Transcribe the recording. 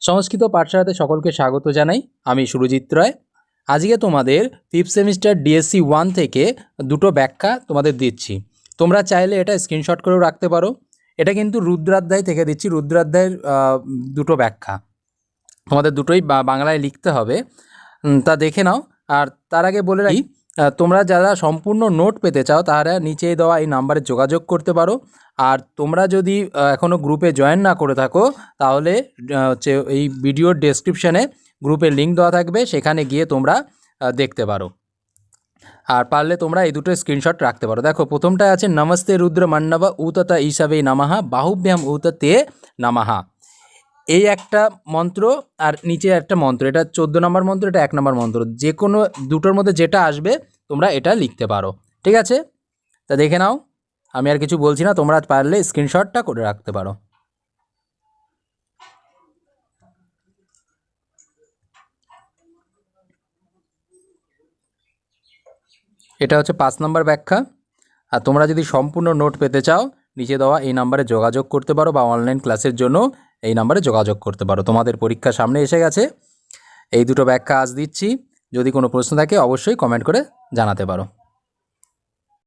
সংস্কৃত পাঠশালাতে সকলকে স্বাগত জানাই। আমি সুরজিৎ রায়। আজকে তোমাদের ফিফথ সেমিস্টার ডিএসসি ওয়ান থেকে দুটো ব্যাখ্যা তোমাদের দিচ্ছি। তোমরা চাইলে এটা স্ক্রিনশট করেও রাখতে পারো। এটা কিন্তু রুদ্রাধ্যায় থেকে দিচ্ছি। রুদ্রাধ্যায়ের দুটো ব্যাখ্যা। তোমাদের দুটোই বাংলায় লিখতে হবে। তা দেখে নাও। আর তার আগে বলে রাখি তোমরা যারা সম্পূর্ণ নোট পেতে চাও, তারা নিচে দেওয়া এই নাম্বারে যোগাযোগ করতে পারো। আর তোমরা যদি এখনও গ্রুপে জয়েন না করে থাকো, তাহলে হচ্ছে এই ভিডিওর ডেসক্রিপশানে গ্রুপের লিঙ্ক দেওয়া থাকবে, সেখানে গিয়ে তোমরা দেখতে পারো। আর পারলে তোমরা এই দুটো স্ক্রিনশট রাখতে পারো। দেখো প্রথমটা আছে, নমস্তে রুদ্র মান্নবা উততা ঈশাবে নামাহা বাহুভ্যাম উততে নামাহা এই একটা মন্ত্র আর নিচে একটা মন্ত্র। এটা চোদ্দ নম্বর মন্ত্র, এটা এক নম্বর মন্ত্র। যে কোনো দুটোর মধ্যে যেটা আসবে, তোমরা এটা লিখতে পারো। ঠিক আছে? তা দেখে নাও। আমি আর কিছু বলছি না, তোমরা পারলে স্ক্রিনশটটা করে রাখতে পারো। এটা হচ্ছে পাঁচ নম্বর ব্যাখ্যা। আর তোমরা যদি সম্পূর্ণ নোট পেতে চাও, নিচে দেওয়া এই নাম্বারে যোগাযোগ করতে পারো বা অনলাইন ক্লাসের জন্য। এই নাম্বারে যোগাযোগ করতে পারো। তোমাদের পরীক্ষা সামনে এসে গেছে। এই দুটো ব্যাখ্যা আজ দিচ্ছি। যদি কোনো প্রশ্ন থাকে, অবশ্যই কমেন্ট করে জানাতে পারো।